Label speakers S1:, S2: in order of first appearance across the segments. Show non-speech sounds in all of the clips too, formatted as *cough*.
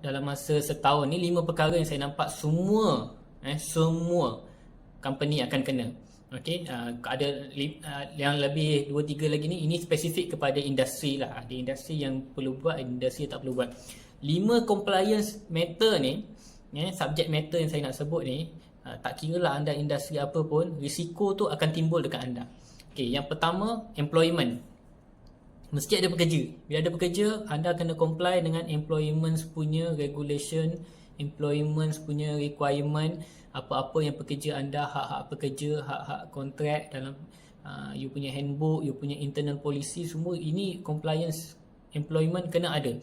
S1: dalam masa setahun ni lima perkara yang saya nampak semua eh semua company akan kena. Okey, uh, ada uh, yang lebih 2 3 lagi ni ini spesifik kepada industri lah. Ada industri yang perlu buat, industri yang tak perlu buat. Lima compliance matter ni, eh subject matter yang saya nak sebut ni, uh, tak kira lah anda industri apa pun, risiko tu akan timbul dekat anda. Okey, yang pertama employment. Mesti ada pekerja. Bila ada pekerja, anda kena comply dengan employment punya regulation, employment punya requirement apa-apa yang pekerja anda hak-hak pekerja hak-hak kontrak dalam uh, you punya handbook you punya internal policy semua ini compliance employment kena ada.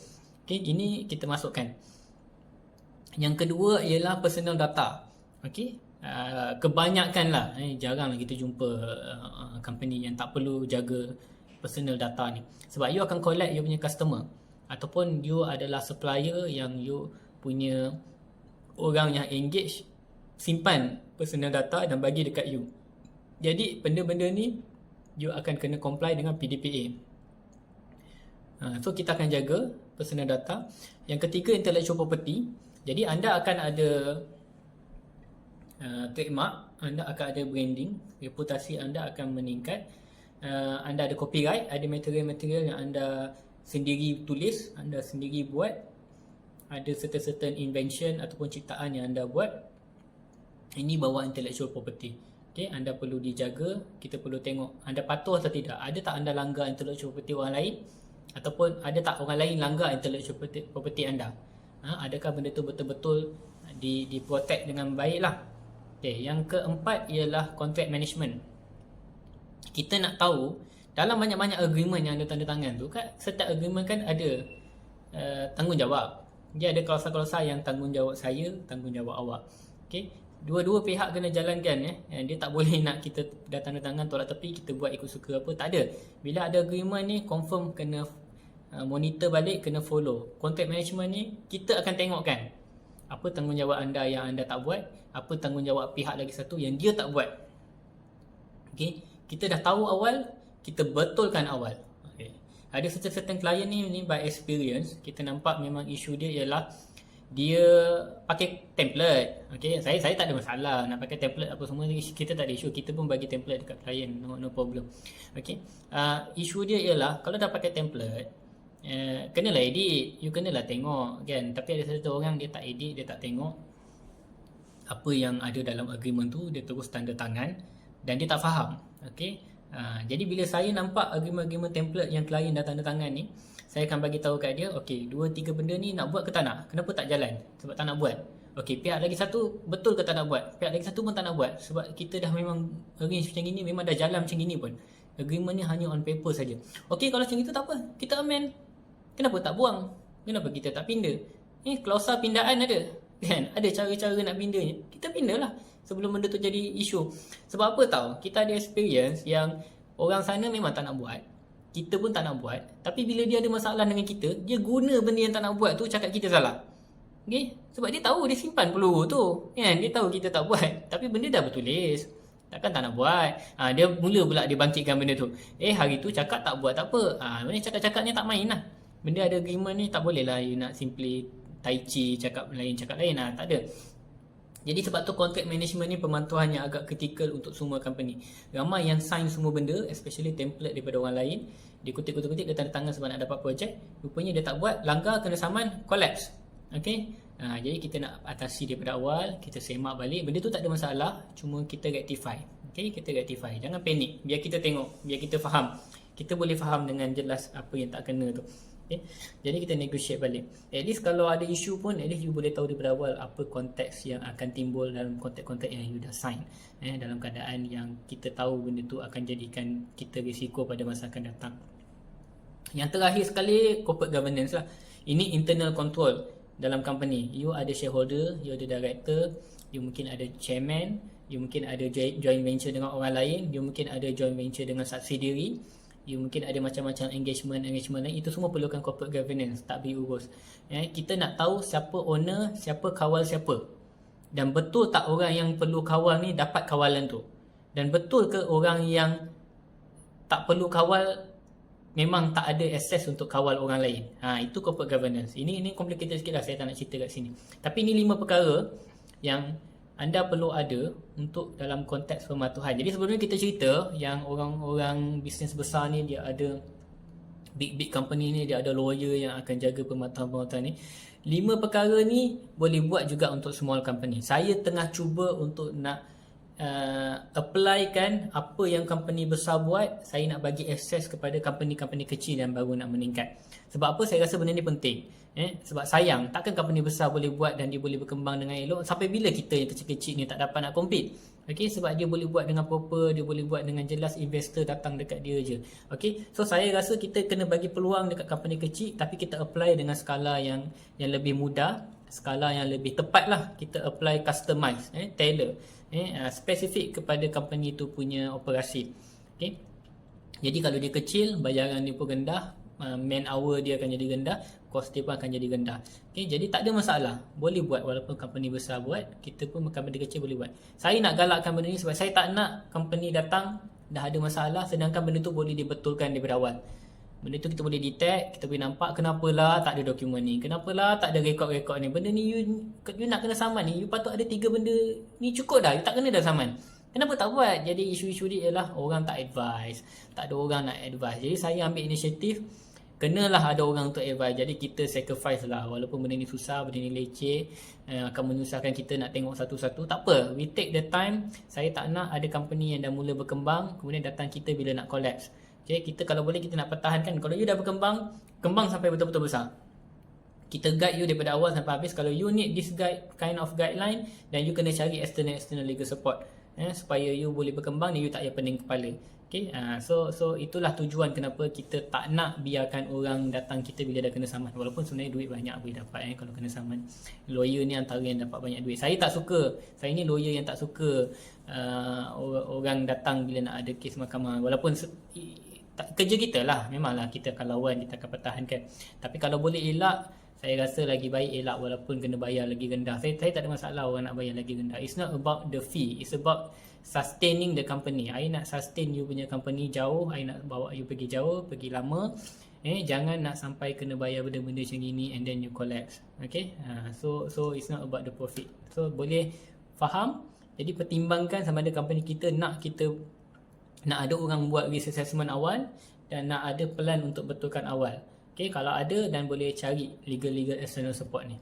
S1: Okey ini kita masukkan. Yang kedua ialah personal data. Okey uh, kebanyakan lah eh, jarang lah kita jumpa uh, company yang tak perlu jaga personal data ni sebab you akan collect you punya customer ataupun you adalah supplier yang you punya orang yang engage simpan personal data dan bagi dekat you. Jadi benda-benda ni you akan kena comply dengan PDPA. Ha, so kita akan jaga personal data. Yang ketiga intellectual property. Jadi anda akan ada uh, trademark, anda akan ada branding, reputasi anda akan meningkat. Uh, anda ada copyright, ada material-material yang anda sendiri tulis, anda sendiri buat. Ada certain-certain invention ataupun ciptaan yang anda buat ini bawa intellectual property. Okay, anda perlu dijaga, kita perlu tengok anda patuh atau tidak. Ada tak anda langgar intellectual property orang lain? Ataupun ada tak orang lain langgar intellectual property, anda? Ha, adakah benda tu betul-betul di, di protect dengan baik lah? Okay, yang keempat ialah contract management. Kita nak tahu dalam banyak-banyak agreement yang anda tanda tangan tu kan setiap agreement kan ada uh, tanggungjawab. Dia ada klausa-klausa yang tanggungjawab saya, tanggungjawab awak. Okay, dua-dua pihak kena jalankan ya. Eh. Dia tak *laughs* boleh nak kita datang tangan tolak tepi kita buat ikut suka apa. Tak ada. Bila ada agreement ni confirm kena uh, monitor balik, kena follow. Contract management ni kita akan tengokkan apa tanggungjawab anda yang anda tak buat, apa tanggungjawab pihak lagi satu yang dia tak buat. Okey, kita dah tahu awal, kita betulkan awal. Okay. Ada certain-certain klien ni ni by experience, kita nampak memang isu dia ialah dia pakai template. Okey, saya saya tak ada masalah nak pakai template apa semua ni kita tak ada isu. Kita pun bagi template dekat klien, no no problem. Okey. Uh, isu dia ialah kalau dah pakai template uh, kenalah edit, you kenalah tengok kan. Tapi ada satu orang dia tak edit, dia tak tengok apa yang ada dalam agreement tu, dia terus tanda tangan dan dia tak faham. Okey. Uh, jadi bila saya nampak agreement-agreement template yang klien dah tanda tangan ni, saya akan bagi tahu kat dia, okey, dua tiga benda ni nak buat ke tak nak? Kenapa tak jalan? Sebab tak nak buat. Okey, pihak lagi satu betul ke tak nak buat? Pihak lagi satu pun tak nak buat sebab kita dah memang arrange macam gini, memang dah jalan macam gini pun. Agreement ni hanya on paper saja. Okey, kalau macam itu tak apa. Kita amend. Kenapa tak buang? Kenapa kita tak pindah? Ni klausa pindahan ada. Kan? Ada cara-cara nak pindahnya. Kita pindahlah sebelum benda tu jadi isu. Sebab apa tahu? Kita ada experience yang orang sana memang tak nak buat. Kita pun tak nak buat. Tapi bila dia ada masalah dengan kita dia guna benda yang tak nak buat tu cakap kita salah. Okay? sebab dia tahu dia simpan peluru tu. Kan? Dia tahu kita tak buat. Tapi benda dah bertulis. Takkan tak nak buat. Ha, dia mula pula dia bangkitkan benda tu. Eh hari tu cakap tak buat tak apa. Ha, benda cakap-cakap ni tak main lah. Benda ada agreement ni tak boleh lah you nak simply tai chi cakap lain cakap lain. Lah tak ada jadi sebab tu contract management ni pemantauan yang agak kritikal untuk semua company. Ramai yang sign semua benda, especially template daripada orang lain. Dia kutip-kutip dia tanda tangan sebab nak dapat projek. Rupanya dia tak buat, langgar kena saman, collapse. Okay? Ha, jadi kita nak atasi daripada awal, kita semak balik. Benda tu tak ada masalah, cuma kita rectify. Okay? Kita rectify. Jangan panik. Biar kita tengok, biar kita faham. Kita boleh faham dengan jelas apa yang tak kena tu. Okay. Jadi kita negotiate balik. At least kalau ada isu pun, at least you boleh tahu daripada awal apa konteks yang akan timbul dalam konteks-konteks yang you dah sign. Eh, dalam keadaan yang kita tahu benda tu akan jadikan kita risiko pada masa akan datang. Yang terakhir sekali, corporate governance lah. Ini internal control dalam company. You ada shareholder, you ada director, you mungkin ada chairman, you mungkin ada joint venture dengan orang lain, you mungkin ada joint venture dengan subsidiary you mungkin ada macam-macam engagement engagement lain itu semua perlukan corporate governance tak boleh urus eh, kita nak tahu siapa owner siapa kawal siapa dan betul tak orang yang perlu kawal ni dapat kawalan tu dan betul ke orang yang tak perlu kawal memang tak ada access untuk kawal orang lain. Ha, itu corporate governance. Ini ini complicated sikit lah saya tak nak cerita kat sini. Tapi ini lima perkara yang anda perlu ada untuk dalam konteks pematuhan. Jadi sebelumnya kita cerita yang orang-orang bisnes besar ni dia ada big big company ni dia ada lawyer yang akan jaga pematuhan-pematuhan ni. Lima perkara ni boleh buat juga untuk small company. Saya tengah cuba untuk nak uh, apply kan apa yang company besar buat, saya nak bagi akses kepada company-company kecil yang baru nak meningkat. Sebab apa saya rasa benda ni penting. Eh, sebab sayang, takkan company besar boleh buat dan dia boleh berkembang dengan elok sampai bila kita yang kecil-kecil ni tak dapat nak compete. Okay, sebab dia boleh buat dengan proper, dia boleh buat dengan jelas investor datang dekat dia je. Okay, so saya rasa kita kena bagi peluang dekat company kecil tapi kita apply dengan skala yang yang lebih mudah, skala yang lebih tepat lah. Kita apply customize, eh, tailor, eh, uh, spesifik kepada company tu punya operasi. Okay, jadi kalau dia kecil, bayaran dia pun rendah, uh, man hour dia akan jadi rendah cost dia pun akan jadi rendah. Okay, jadi tak ada masalah. Boleh buat walaupun company besar buat kita pun company kecil boleh buat. Saya nak galakkan benda ni sebab saya tak nak company datang dah ada masalah sedangkan benda tu boleh dibetulkan daripada awal benda tu kita boleh detect kita boleh nampak kenapalah tak ada dokumen ni kenapalah tak ada rekod-rekod ni benda ni you, you nak kena saman ni you patut ada tiga benda ni cukup dah you tak kena dah saman Kenapa tak buat? Jadi isu-isu dia ialah orang tak advise. Tak ada orang nak advise. Jadi saya ambil inisiatif kenalah ada orang untuk advise jadi kita sacrifice lah walaupun benda ni susah benda ni leceh eh, akan menyusahkan kita nak tengok satu-satu tak apa we take the time saya tak nak ada company yang dah mula berkembang kemudian datang kita bila nak collapse okay, kita kalau boleh kita nak pertahankan kalau you dah berkembang kembang sampai betul-betul besar kita guide you daripada awal sampai habis kalau you need this guide kind of guideline dan you kena cari external external legal support eh, supaya you boleh berkembang dan you tak payah pening kepala Okay, uh, so so itulah tujuan kenapa kita tak nak biarkan orang datang kita bila dah kena saman. Walaupun sebenarnya duit banyak boleh dapat eh, kalau kena saman. Lawyer ni antara yang dapat banyak duit. Saya tak suka. Saya ni lawyer yang tak suka uh, orang datang bila nak ada kes mahkamah. Walaupun tak, kerja kita lah. Memanglah kita akan lawan, kita akan pertahankan. Tapi kalau boleh elak, saya rasa lagi baik elak walaupun kena bayar lagi rendah. Saya, saya tak ada masalah orang nak bayar lagi rendah. It's not about the fee. It's about sustaining the company. I nak sustain you punya company jauh, I nak bawa you pergi jauh, pergi lama. Eh jangan nak sampai kena bayar benda-benda macam gini and then you collapse. Okay? Uh, so so it's not about the profit. So boleh faham? Jadi pertimbangkan sama ada company kita nak kita nak ada orang buat risk assessment awal dan nak ada plan untuk betulkan awal. Okay, kalau ada dan boleh cari legal-legal external support ni.